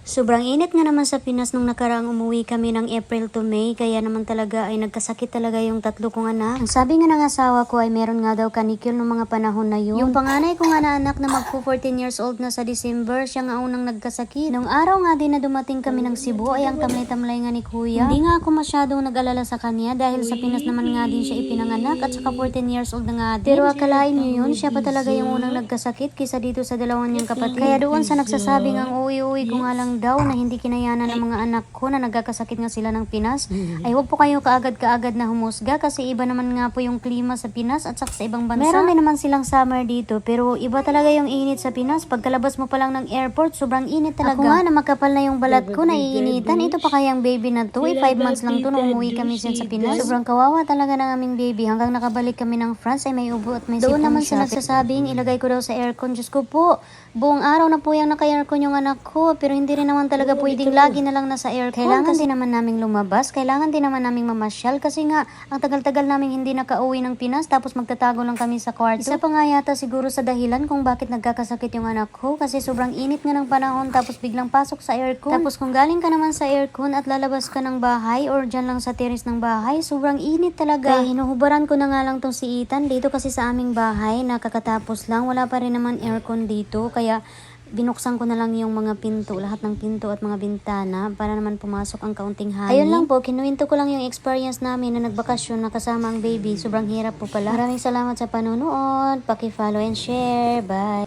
Sobrang init nga naman sa Pinas nung nakaraang umuwi kami ng April to May, kaya naman talaga ay nagkasakit talaga yung tatlo kong anak. Ang sabi nga ng asawa ko ay meron nga daw kanikil nung mga panahon na yun. Yung panganay ko nga na anak na magpo 14 years old na sa December, siya nga unang nagkasakit. Nung araw nga din na dumating kami ng Cebu, ay ang tamlay-tamlay nga ni kuya. Hindi nga ako masyadong nag-alala sa kanya dahil sa Pinas naman nga din siya ipinanganak at saka 14 years old na nga din. Pero akalain niyo yun, siya pa talaga yung unang nagkasakit kisa dito sa dalawang niyang kapatid. Kaya doon sa nagsasabing ang uwi-uwi ko nga lang daw na hindi kinayanan ng mga anak ko na nagkakasakit nga sila ng Pinas, ay huwag po kayo kaagad-kaagad na humusga kasi iba naman nga po yung klima sa Pinas at saka sa ibang bansa. Meron din naman silang summer dito pero iba talaga yung init sa Pinas. Pagkalabas mo pa lang ng airport, sobrang init talaga. Ako nga na makapal na yung balat ko, naiinitan. Ito pa kayang baby na to, eh, 5 months lang to nung umuwi kami dyan sa Pinas. Sobrang kawawa talaga ng aming baby. Hanggang nakabalik kami ng France ay may ubo at may Doon naman siya nagsasabing, ilagay ko daw sa aircon. Diyos ko po, buong araw na po yung naka-aircon yung anak ko. Pero hindi rin naman talaga pwedeng lagi na lang nasa aircon. Kailangan din naman naming lumabas. Kailangan din naman naming mamasyal. Kasi nga, ang tagal-tagal naming hindi nakauwi ng Pinas. Tapos magtatago lang kami sa kwarto. Isa pa nga yata siguro sa dahilan kung bakit nagkakasakit yung anak ko. Kasi sobrang init nga ng panahon. Tapos biglang pasok sa aircon. Tapos kung galing ka naman sa aircon at lalabas ka ng bahay or dyan lang sa terrace ng bahay, sobrang init talaga. Kaya hinuhubaran ko na nga lang tong si Ethan dito kasi sa aming bahay, nakakatapos lang. Wala pa rin naman aircon dito. Kaya binuksan ko na lang yung mga pinto, lahat ng pinto at mga bintana para naman pumasok ang kaunting hangin. Ayun lang po, kinuwento ko lang yung experience namin na nagbakasyon na kasama ang baby. Sobrang hirap po pala. Maraming salamat sa panonood. Paki-follow and share. Bye!